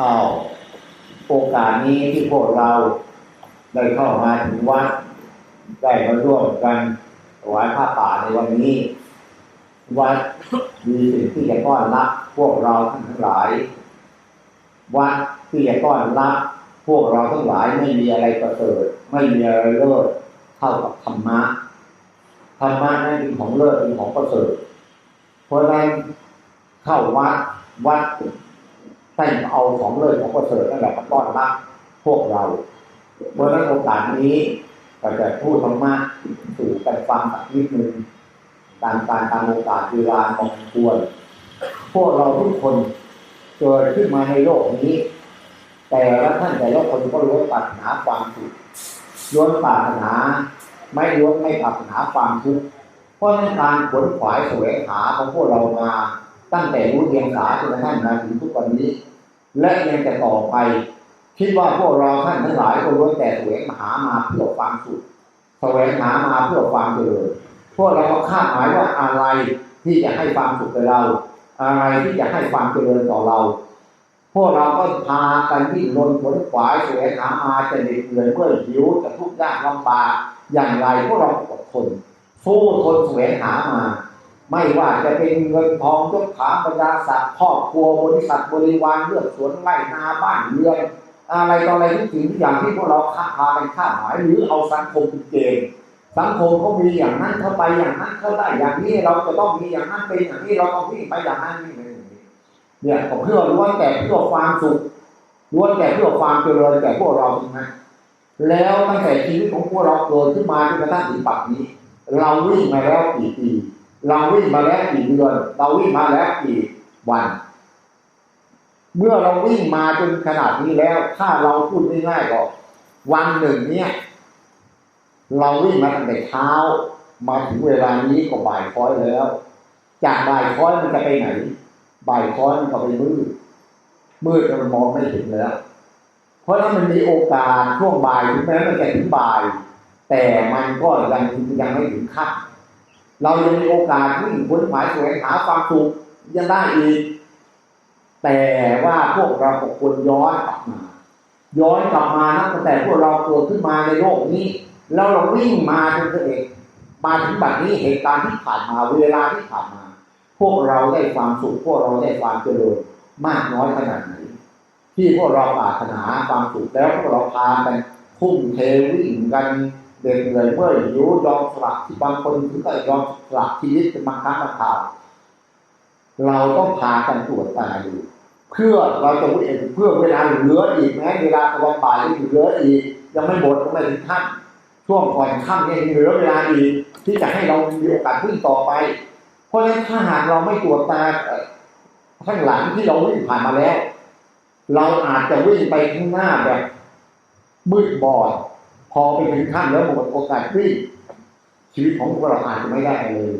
อ้าวโอกาสนี้ที่พวกเราได้เข้ามาถึงวัดได้มาร่วมกันถวายผ้าป่าในวันนี้ วัดมีสิ่งที่จะต้อนรับพวกเราทั้งหลาย วัดที่จะต้อนรับพวกเราทั้งหลายไม่มีอะไรประเสริฐไม่มีอะไรเลิศเท่ากับธรรมะธรรมะนั่นเป็นของเลิศเป็นของประเสริฐเพราะนั้นเข้าวัดวัด ท่านเอาของเลิศของประเสริฐนั่นแหละมาต้อนรับพวกเราเพราะนั้นโอกาสนี้ก็จะพูดธรรมะสู่กันฟังสักนิดนึงตามการตามโอกาสเวลาของควร พวกเราทุกคนเกิดขึ้นมาในโลกนี้ แต่ละท่านแต่ละคนก็ล้วนปรารถนาความสุขล้วนปรารถนา ไม่ล้วนไม่ปรารถนาความทุกข์เพราะนั้นการขวนขวายแสวงหาของพวกเรามาตั้งแต่รู้เรียนสาจนกระทั่งมาถึงทุกวันนี้ และยังจะต่อไป คิดว่าพวกเราท่านทั้งหลายก็ล้วนแต่แสวงหามาเพื่อความสุขแสวงหามาเพื่อความเจริญพวกเราก็คาดหมายว่าอะไรที่จะให้ความสุขแก่เรา อะไรที่จะให้ความเจริญต่อเรา พวกเราก็พากันที่รนขวนขวายแสวงหามาจะเหน็ดเหนื่อยเมื่อหิวจะทุกข์ยากลำบากอย่างไรพวกเราอดทนสู้ทนแสวงหามา ไม่ว่าจะเป็นเงินทองยศถาบรรดาศักดิ์ครอบครัวบริษัทบริวารเลือกสวนไร่นาบ้านเรือนอะไรต่ออะไรทุกสิ่งทุกอย่างที่พวกเราคาดพากันคาดหมายหรือเอาสังคมเป็นเกณฑ์สังคมเขามีอย่างนั้นเข้าไปอย่างนั้นเข้าได้อย่างนี้เราจะต้องมีอย่างนั้นเป็นอย่างนี้เราต้องวิ่งไปอย่างนั้นนี่เนอย่างนี้เนี่ยผมเพื่อล้วนแต่เพื่อความสุขล้วนแต่เพื่อความเจริญแก่พวกเราทั้งนั้นแล้วตั้งแต่ชีวิตของพวกเราเกิดขึ้นมาจนกระทั่งถึงปัจจุบันนี้ เราวิ่งมาแล้วกี่ปี เราวิ่งมาแล้วกี่เดือนเราวิ่งมาแล้วกี่วัน เมื่อเราวิ่งมาจนขนาดนี้แล้ว ถ้าเราพูดง่ายๆก็วันหนึ่งเนี่ย เราวิ่งมาตั้งแต่เช้า มาถึงเวลานี้ก็บ่ายคอยแล้ว จากบ่ายคอยมันจะไปไหน บ่ายคอยมันก็ไปมืดมืดจนมองไม่เห็นแล้ว เพราะถ้ามันมีโอกาสช่วงบ่ายถึงแม้มันจะถึงบ่าย แต่มันก็ยังยังไม่ถึงขั้น เรายังมีโอกาสวิ่งค้นหมายแสวงหาความสุขยังได้อีก แต่ว่าพวกเราควรย้อนกลับมา ย้อนกลับมานับตั้งแต่พวกเราเกิดขึ้นมาในโลกนี้ แล้วเราวิ่งมาจนเองมาถึงบัดนี้เหตุการณ์ที่ผ่านมาเวลาที่ผ่านมา พวกเราได้ความสุขพวกเราได้ความเจริญมากน้อยขนาดไหนที่พวกเราปรารถนาความสุขแล้วพวกเราพากันพุ่งเทวิ่งกัน เด็กเหนื่อยเมื่อยหิวยอมสละที่บางคนถึงกับยอมสละชีวิตเป็นบางครั้งบางคราวเราต้องพากันตรวจตาดูเพื่อเราจะเพื่อเวลาเหลืออีกแม้เวลาตะวันบ่ายยังเหลืออีก ยังไม่หมดยังไม่ถึงขั้นช่วงก่อนค่ำเนี่ยเหลือเวลาอีกที่จะให้เรามีโอกาสวิ่งต่อไป เพราะฉะนั้นถ้าหากเราไม่ตรวจตาข้างหลังที่เราวิ่งผ่านมาแล้ว เราอาจจะวิ่งไปข้างหน้าแบบมืดบอด พอไปถึงขั้นแล้วหมดโอกาสวิ่ชีวิตของพวกเราอาจจะไม่ได้เลย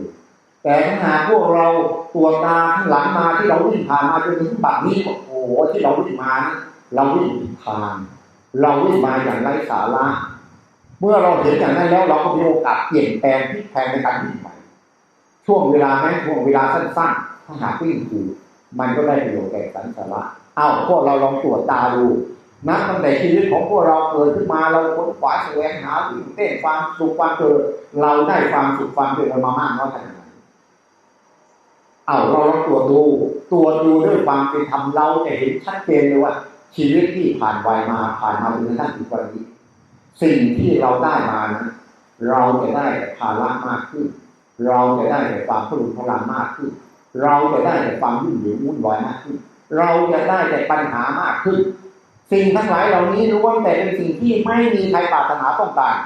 แต่ถ้าหากพวกเราตัวตาข้างหลังมาที่เราวิ่งผ่านมาจนถึงบัดนี้โอ้โหที่เราวิ่งมาเราวิ่งผิดทางเราวิ่งมาอย่างไร้สาระเมื่อเราเห็นอย่างนั้นแล้วเราก็มีโอกาสเปลี่ยนแปลงพลิกแพลงในการวิ่งใหม่ช่วงเวลาแม้ช่วงเวลาสั้นๆถ้าหากวิ่งถูกมันก็ได้ประโยชน์แก่สันสาระเอ้าพวกเราลองตรวจตาดู นับตั้งแต่ชีวิตของพวกเราเกิดขึ้นมาเราค้นคว้าแสวงหาวิ่งเต้นความสุขความเกิดเราได้ความสุขความเกิดมามากน้อยขนาดไหนเอาเราลองตรวจดูตรวจดูด้วยความเป็นธรรมเราจะเห็นชัดเจนเลยว่า ชีวิตที่ผ่านวัยมาผ่านมาจนกระทั่งถึงวันนี้สิ่งที่เราได้มานั้นเราจะได้ภาระมากขึ้น เราจะได้แต่ความพลุพลังมากขึ้น เราจะได้แต่ความยุ่งเหยิงวุ่นวายมากขึ้น เราจะได้แต่ปัญหามากขึ้น สิ่งทั้งหลายเหล่านี้ล้วนแต่เป็นสิ่งที่ไม่มีใครปรารถนาต้องการ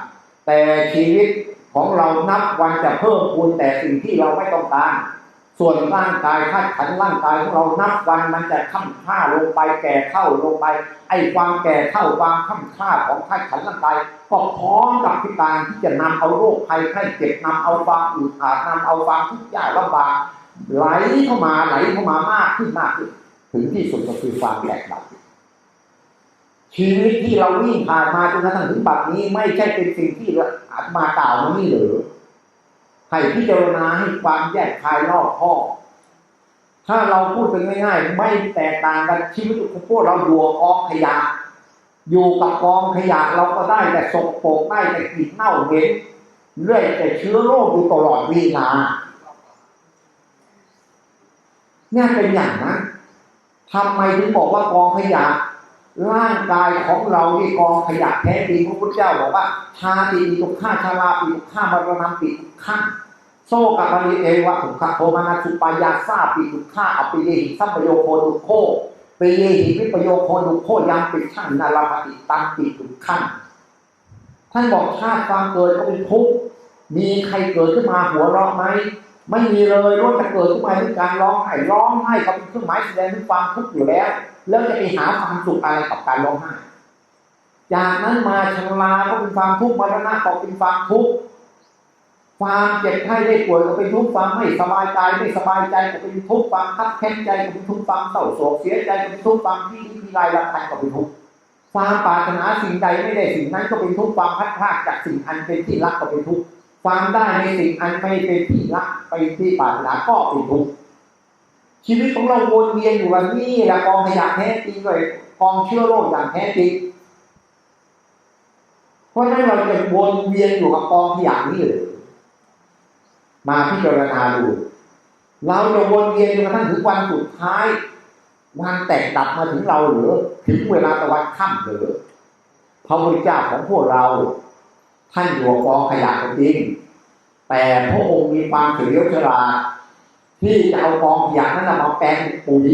แต่ชีวิตของเรานับวันจะเพิ่มพูนแต่สิ่งที่เราไม่ต้องการ ส่วนร่างกายธาตุขันร่างกายของเรานับวันมันจะค่ำค่าลงไปแก่เข้าลงไป ไอ้ความแก่เข้าความค่ำค่าของธาตุขันร่างกายก็พร้อมกับพิการที่จะนำเอาโรคภัยไข้เจ็บนำเอาความอึดอัดนำเอาความทุกข์ยากลำบากไหลเข้ามาไหลเข้ามามากขึ้นมากขึ้นถึงที่สุดก็คือความแตกดับ ชีวิตที่เราวิ่งผ่านมาจนกระทั่งถึงบัดนี้ ไม่ใช่เป็นสิ่งที่อาตมากล่าวมานี่หรือให้พิจารณาให้ความแยกคายรอบข้อ ถ้าเราพูดกันง่ายๆ ไม่แตกต่างกันชีวิตของพวกเราอยู่กับกองขยะ อยู่กับกองขยะเราก็ได้แต่สกปรกได้แต่กลิ่นเน่าเหม็นเรื่อยแต่เชื้อโรคอยู่ตลอดเวลาเนี่ยเป็นอย่างนั้นทำไมถึงบอกว่ากองขยะ ร่างกายของเราที่กองขยะแท้จริงพระพุทธเจ้าบอกว่าชาติปีตุกข้าชาลาปีตุกข้ามรณะปีตุกข้าโซกับปริเอวะทุกขโทมานาสุปายาซาปีตุกข้าอปิเยหิสัมปโยโคดุโคเปเยหิวิปโยโคดุโคยามปิช่งนาลาภติตังปีตุกข้าท่านบอกชาติความเกิดก็เป็นทุกข์มีใครเกิดขึ้นมาหัวเราะไหมไม่มีเลยล้วนแต่เกิดขึ้นมาด้วยการร้องไห้ร้องไห้ก็เป็นเครื่องหมายแสดงถึงความทุกข์อยู่แล้ว แล้วจะไปหาความสุขอะไรกับการร้องไห้จากนั้นมาชราก็เป็นความทุกข์มรณะก็เป็นความทุกข์ความเจ็บไข้ได้ป่วยก็เป็นทุกข์ความไม่สบายใจไม่สบายใจก็เป็นทุกข์ความคับแค้นใจก็เป็นทุกข์ความเศร้าโศกเสียใจก็เป็นทุกข์ความที่ที่ไรรำพันก็เป็นทุกข์ความปรารถนาสิ่งใดไม่ได้สิ่งนั้นก็เป็นทุกข์ความพัดพลาดจากสิ่งอันเป็นที่รักก็เป็นทุกข์ความได้ในสิ่งอันไม่เป็นที่รักไปที่ปรารถนาก็เป็นทุกข์ ชีวิตของเราวนเวียนอยู่แบบนี้ละกองขยะแท้จริงเลยกองเชื้อโรคอย่างแท้จริงเพราะฉะนั้นเราจะวนเวียนอยู่กับกองขยะนี้เลยมาพิจารณาดู เราจะวนเวียนจนกระทั่งถึงวันสุดท้าย วันแตกดับมาถึงเราหรือ ถึงเวลาตะวันค่ำหรือพระพุทธเจ้าของพวกเรา ท่านอยู่กับกองขยะจริง แต่พระองค์มีความเฉลียวฉลาด ที่จะเอากองขยะนั้นมาแปลงเป็นปุ๋ย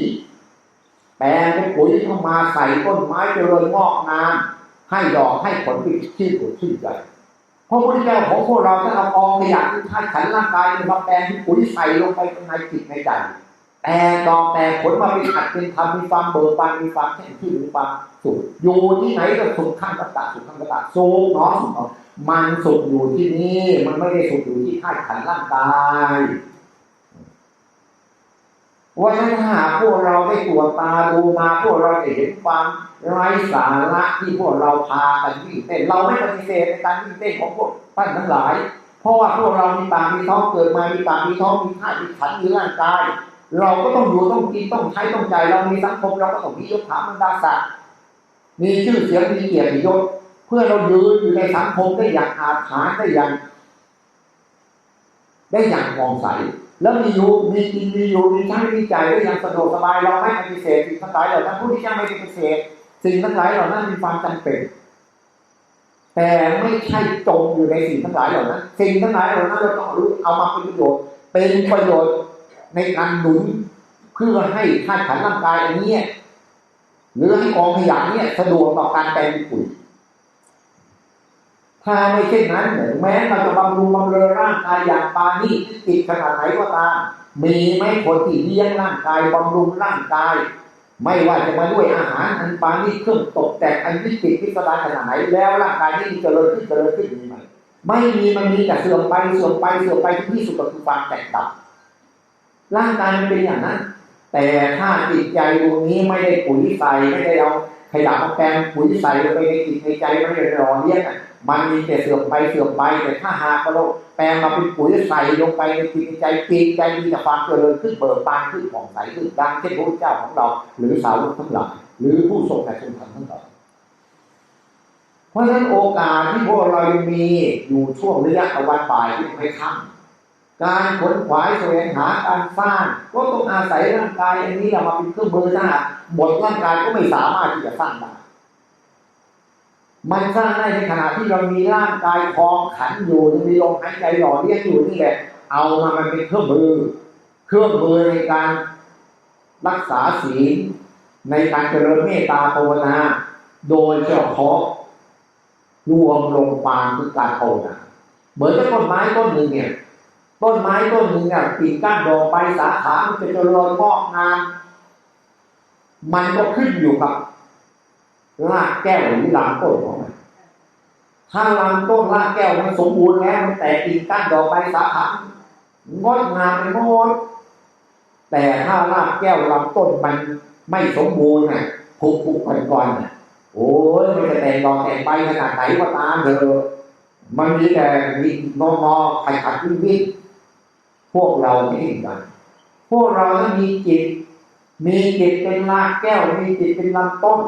แปลงเป็นปุ๋ยเข้ามาใส่ต้นไม้เจริญงอกงามให้ดอกให้ผลเป็นที่ผลชื่นใจพระพุทธเจ้าของพวกเราถ้าเอากองขยะที่ท่านขันร่างกายมาแปลงเป็นปุ๋ยใส่ลงไปในจิตในใจแต่ดอกแต่ผลมาเป็นอัดเป็นทำมีความเบิกบานมีความแข็งที่มีความสุขอยู่ที่ไหนก็สุขข้างกระตาสุขข้างกระตาสุขเนาะสุขเนาะมันสุขอยู่ที่นี่มันไม่ได้สุขอยู่ที่ธาตุขันร่างกาย วันนั้นถ้าหาพวกเราได้ตรวจตาดูมาพวกเราจะเห็นความไร้สาระที่พวกเราพากันวิ่งเต้นเราไม่ปฏิเสธในการวิ่งเต้นของพวกท่านทั้งหลาย เพราะว่าพวกเรามีปากมีท้องเกิดมามีปากมีท้องมีธาตุมีขันมีร่างกาย เราก็ต้องอยู่ต้องกินต้องใช้ต้องใจเรามีสังคมเราก็ต้องมียศถาบรรดาศักดิ์มีชื่อเสียงมีเกียรติยศเพื่อเรายืนอยู่ในสังคมได้อย่างอาถรรพ์ได้อย่าง ได้อย่างมองใส แล้วมีอยู่มีกินมีอยู่มีใช้มีใจายได้อย่างสะดวกสบายเราไม่ปฏิเสธสิ่งทั้งหลายเหล่านั้นผู้ที่จะไม่ปฏิเสธสิ่งทั้งหลายเหล่านั้นมีความจำเป็น แต่ไม่ใช่จมอยู่ในสิ่งทั้งหลายเหล่านั้นสิ่งทั้งหลายเหล่านั้นเราต้องรู้เอามาเป็นประโยชน์ เป็นประโยชน์ในการหนุนเพื่อให้ธาตุขันธ์ร่างกายอันนี้หรือให้กองขยะเนี่ยสะดวกต่อการแปลงปุ๋ย ถ้าไม่เช่นนั้นแม้เราจะบำรุงบำเรอร่างกายอย่างปานีตติดขนาดไหนก็ตามมีไหมคนที่เลี้ยงร่างกายบำรุงร่างกาย ไม่ว่าจะมาด้วยอาหารอันปานีตเครื่องตกแต่งอันวิจิตรพิสดารขนาดไหนแล้วร่างกายที่มีเจริญขึ้นเจริญขึ้นมีไหมไม่มีมันมีแต่เสื่อมไปเสื่อมไปเสื่อมไปที่สุดก็คือความแตกดับร่างกายมันเป็นอย่างนั้น แต่ถ้าจิตใจดวงนี้ไม่ได้ปุ๋ยใส่ไม่ได้เอา ขยะมาแปลงปุ๋ยใส่ลงไปในจิตในใจไม่ได้รอเลี้ยงอะมันมีแต่เสื่อมไปเสื่อมไปแต่ถ้าหากเราแปลงมาเป็นปุ๋ยใส่ลงไปในจิตในใจจิตใจมีแต่ความเจริญขึ้นเบิกบานขึ้นผ่องใสขึ้นดังเช่นพระพุทธเจ้าของเรา หรือสาวกทั้งหลายหรือผู้ทรงแต่ทรงธรรมทั้งหลายเพราะฉะนั้นโอกาสที่พวกเรายังมีอยู่ช่วงระยะตะวันบ่ายที่ไม่ค่ำ การขนขวายแสวงหาการสร้าง ก็ต้องอาศัยร่างกายอันนี้เรามาเป็นเครื่องมือถ้าหากบทร่างกายก็ไม่สามารถที่จะสร้างได้มันสร้างได้ในขณะที่เรามีร่างกายคลองขันอยู่มีลมหายใจหล่อเลี้ยงอยู่นี่แหละ เอามามันเป็นเครื่องมือ เครื่องมือในการรักษาศีลในการเจริญเมตตาภาวนา โดยเฉพาะรวมลงปานคือการภาวนาเหมือนกับต้นไม้ต้นหนึ่งเนี่ย ต้นไม้ต้นหนึ่งเนี่ยกิ่งก้านดอกใบสาขามันจะเจริญงอกงามมันก็ขึ้นอยู่กับรากแก้วหรือลำต้นของมันถ้าลำต้นรากแก้วมันสมบูรณ์แล้วมันแตกกิ่งก้านดอกใบสาขางดงามไปหมดแต่ถ้ารากแก้วลำต้นมันไม่สมบูรณ์น่ะผุผุก่อนก่อนโอ้ยมันจะแตกดอกแตกใบขนาดไหนก็ตามเถอะมันมีแต่มีงองอขัดขัดวิ่งวิ่ง พวกเราไม่เห็นกันพวกเรานั้นมีจิต มีจิตเป็นรากแก้ว มีจิตเป็นลำต้น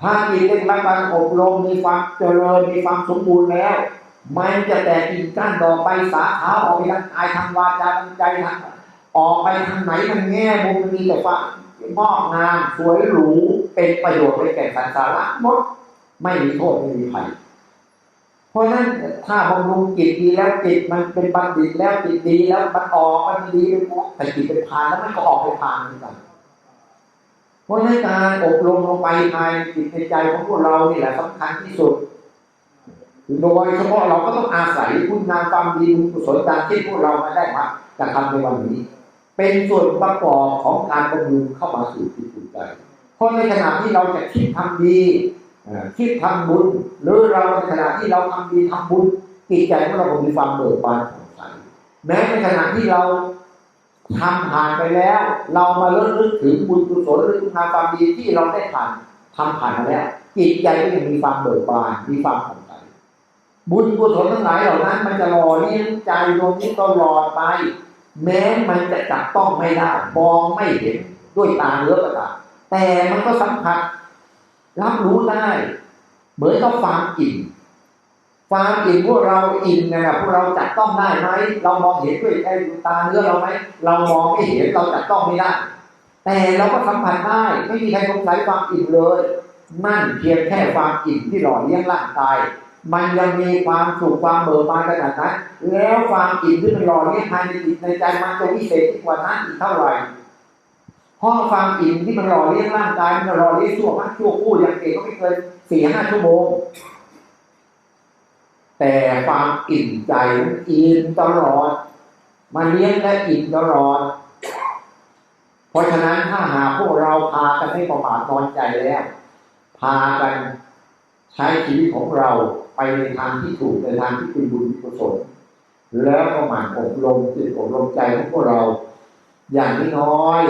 ถ้าจิตได้รับการอบรมมีความเจริญมีความสมบูรณ์แล้ว มันจะแตกกิ่งก้านดอกไปสาขาออกไปทางกายทางวาจาทางใจทางออกไปทางไหนมันแง่มุมมันมีแต่ความงอกงามสวยหรูเป็นประโยชน์เป็นแก่สันสาระหมดไม่มีโทษไม่มีภัย เพราะฉะนั้นถ้าบำรุงจิตดีแล้วจิตมันเป็นบัณฑิตแล้วจิตดีแล้วมันออกมันดีไปหมดแต่จิตเป็นพานแล้วมันก็ออกไปพานเหมือนกันเพราะฉะนั้นการอบรมลงไปภายในจิตในใจของพวกเรานี่แหละสำคัญที่สุดโดยเฉพาะเราก็ต้องอาศัยคุณงามความดีบุญกุศลดังที่พวกเรามาได้มากระทำในวันนี้ เป็นส่วนประกอบของการบำรุงเข้ามาสู่จิตใจเพราะในขณะที่เราจะคิดทำดี คิดทำบุญ หรือเราในขณะที่เราทำดีทำบุญจิตใจของเราก็มีความเบิกบานผ่องใสแม้ในขณะที่เราทำผ่านไปแล้ว เรามาเลิกนึกถึงบุญกุศลหรือคุณงามความดีที่เราได้ผ่านทำผ่านมาแล้ว จิตใจก็ยังมีความเบิกบานมีความผ่องใสบุญกุศลทั้งหลายเหล่านั้น มันจะหล่อเลี้ยงใจดวงนี้ตลอดไป แม้มันจะจับต้องไม่ได้มองไม่เห็นด้วยตาเนื้อก็ตามแต่มันก็สัมผัส รับรู้ได้ เหมือนกับความอิ่มความอิ่มพวกเราอิ่มเนยนะพวกเราจับต้องได้ไหมเรามองเห็นด้วยไอ้ตาเนื้อเราไหมเรามองไม่เห็นเราจับต้องไม่ได้ แต่เราก็สัมผัสได้ไม่มีใครสงสัยความอิ่มเลยนั่นเพียงแค่ความอิ่มที่หล่อเลี้ยงร่างกาย มันยังมีความสุขความเบิกบานขนาดนั้น แล้วความอิ่มที่มันหล่อเลี้ยงภายในจิตในใจมันจะวิเศษกว่านั้นอีกเท่าไหร่ เพราะความอิ่มที่มันหล่อเลี้ยงร่างกายมันหล่อเลี้ยงชั่วพักชั่วคู่อย่างเก่งก็ไม่เกินสี่ห้าชั่วโมง แต่ความอิ่มใจมันอิ่มตลอดมันเลี้ยงและอิ่มตลอดเพราะฉะนั้นถ้าหาพวกเราพากันให้ประมาทนอนใจแล้ว พากันใช้ชีวิตของเราไปในทางที่ถูกในทางที่เป็นบุญกุศลแล้วก็หมั่นอบรมจิตอบรมใจของพวกเรา อย่างน้อย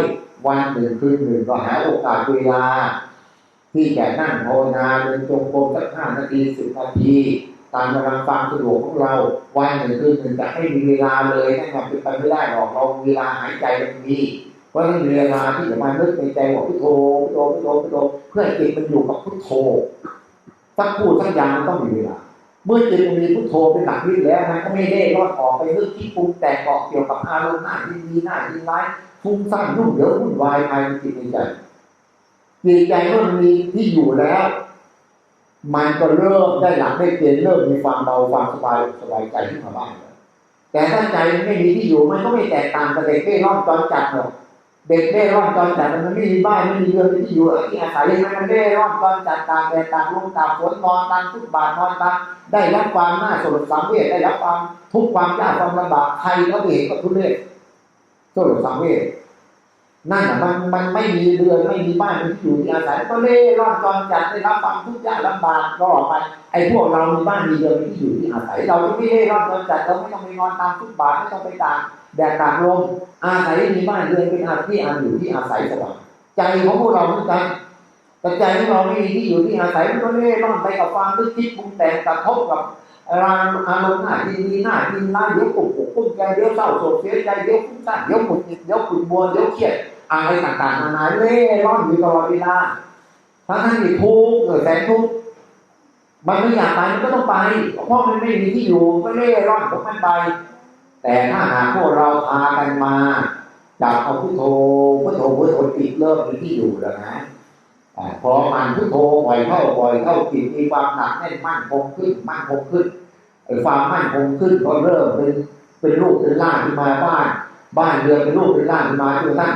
วันหนึ่งคืนหนึ่งก็หาโอกาสเวลา ที่จะนั่งภาวนาเดินจงกรมสักห้านาทีสิบนาทีตามกำลังฟังสะดวกของเราวันหนึ่งคืนหนึ่งจะให้มีเวลาเลยนั่นมันเป็นไปไม่ได้หรอกเราเวลาหายใจมันมีเพราะนั้นเวลาที่จะมานึกในใจบอกพุทโธพุทโธพุทโธพุทโธเพื่อให้จิตมันอยู่กับพุทโธสักพูดสักอย่างมันต้องมีเวลา เมื่อจิตมีพุทโธเป็นหลักวิทย์แล้วมันก็ไม่ได้รอดออกไปนึกที่ปรุงแต่งเกเกี่ยวกับอารมณ์หน้าดีดีหน้าดีร้ายฟุ้งซ่านยุ่งเหยิงวุ่นวายภายในจิตในใจจิตใจเมื่อมีที่อยู่แล้ว มันก็เริ่มได้หลักได้เกณฑ์เริ่มมีความเบาความสบายสบายใจขึ้นมาบ้างแต่ถ้าใจไม่มีที่อยู่มันก็ไม่แตกต่างกับเด็กเร่ร่อนจอนจัดหรอก เด็กเร่ร่อนจอนจัดมันไม่มีบ้านไม่มีเรือนไม่มีที่อยู่ที่อาศัยมันมันเร่ร่อนจอนจัดตากแดดตากลมตากฝนนอนตามทุกบาทนอนตามได้รับความน่าสลดสังเวชได้รับความทุกข์ความยากความลำบากใครเขาเห็นก็ทุเรศสลดสังเวชนั่นน่ะมันมันไม่มีเรือนไม่มีบ้านไม่มีที่อยู่ที่อาศัยก็เร่ร่อนจอนจัดได้รับความทุกข์ยากลำบากตลอดไปไอ้พวกเรามีบ้านมีเรือนมีที่อยู่ที่อาศัย เราไม่เร่ร่อนจอนจัดเราไม่ต้องไปนอนตามทุกบาทไม่ต้องไปตาก แดดตากลมอาศัยมีบ้านเรือนเป็นอาที่อาอยู่ที่อาศัยสบายใจของพวกเราเหมือนกันแต่ใจของเราไม่มีที่อยู่ที่อาศัยมันก็เล่ร่อนไปกับความนึกคิดปรุงแต่งกระทบกับอารมณ์อารมณ์หน้าดีดีหน้าดีร้ายเดี๋ยวกุกกุกกุ้งใจเดี๋ยวเศร้าโศกเสียใจเดี๋ยวฟุ้งซ่านเดี๋ยวหงุดหงิดเดี๋ยวขุ่นบัวเดี๋ยวเครียดอะไรต่างๆนานาเล่ร่อนอยู่ตลอดเวลาทั้งทั้งที่ทุกข์เกิดแสนทุกข์มันไม่อยากไปมันก็ต้องไปเพราะมันไม่มีที่อยู่ก็เล่ร่อนของมันไป แต่ถ้าหากพวกเราพากันมาจับเอาพุทโธพุทโธพุทโธจิตเริ่มมีที่อยู่แล้วนะพอมันพุทโธปล่อยเข้าปล่อยเข้าจิตมีความหนักแน่นมั่นคงขึ้นมั่นคงขึ้นไอ้ความมั่นคงขึ้นก็เริ่มเป็นเป็นรูปเป็นร่างขึ้นมาบ้าน บ้านเรือนเป็นรูปเป็นร่างขึ้นมาจนกระทั่ง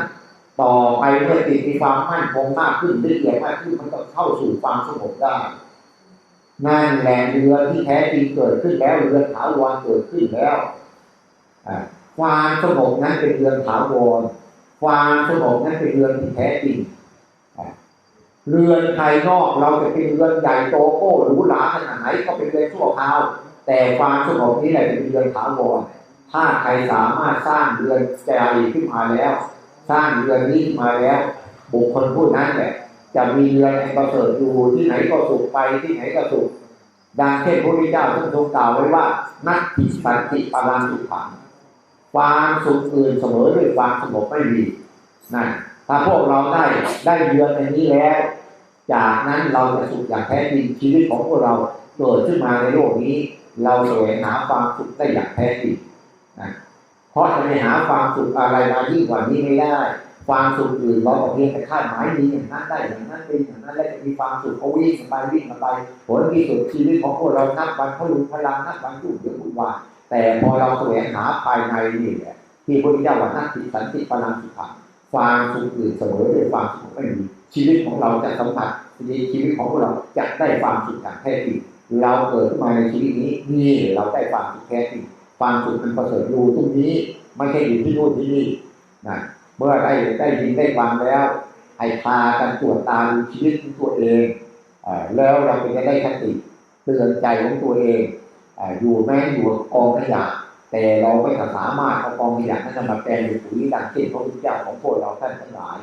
ต่อไปเมื่อจิตมีความมั่นคงมากขึ้นละเอียดมากขึ้นมันก็เข้าสู่ความสงบได้นั่นแหละเรือที่แท้จริงเกิดขึ้นแล้วเรือถาวรเกิดขึ้นแล้ว ความสงบนั้นเป็นเรือนถาวรความสงบนั้นเป็นเรือนที่แท้จริงเรือนภายนอกเราจะเป็นเรือนใหญ่โตโก้หรูหราขนาดไหนก็เป็นเรือนชั่วคราว แต่ความสงบนี้แหละเป็นเรือนถาวรถ้าใครสามารถสร้างเรือนใจขึ้นมาแล้ว สร้างเรือนนี้ขึ้นมาแล้ว บุคคลผู้นั้นแหละจะมีเรือนอันประเสริฐอยู่ที่ไหนก็สุขไปที่ไหนก็สุขดังเช่นพระพุทธเจ้าท่านทรงกล่าวไว้ว่า นัตติสันติปารังสุขัง ความสุขอื่นเสมอด้วยความสงบไม่มีนั่นถ้าพวกเราได้ได้เยือนในนี้แล้ว จากนั้นเราจะสุขอย่างแท้จริงชีวิตของพวกเราเกิดขึ้นมาในโลกนี้ เราแสวงหาความสุขได้อย่างแท้จริงนะเพราะจะไปหาความสุขอะไรมายิ่งกว่านี้ไม่ได้ ความสุขอื่นเราก็เพียงแต่คาดหมายมีอย่างนั้นได้อย่างนั้นเป็นอย่างนั้นแล้วจะมีความสุขเขาวิ่งไปวิ่งไปผลที่สุดชีวิตของพวกเรานับวันพลุงพลังนับวันยุ่งเหยิงวุ่นวาย แต่พอเราแสวงหาภายในนี่แหละที่พระพุทธเจ้าว่านักติสันติพลังสุขะความสุขอื่นเสมอด้วยความสุขไม่มีชีวิตของเราจะสัมผัสชีวิตของเราจะได้ความสุขอย่างแท้จริงเราเกิดขึ้นมาในชีวิตนี้นี่เราได้ความสุขแท้จริงความสุขมันประเสริฐอยู่ตรงนี้ไม่ใช่อยู่ที่นู่นที่นี่นะเมื่อได้ได้ยินได้ฟังแล้วให้พากันตรวจตาดูชีวิตของตัวเองอแล้วเราก็จะได้คติเตือนใจของตัวเอง อยู่แม้อยู่กับกองขยะแต่เราไม่สามารถเอากองขยะนั้นมาแปลงเป็นปุ๋ยดังเช่นพระพุทธเจ้าของพวกเราท่านทั้งหลาย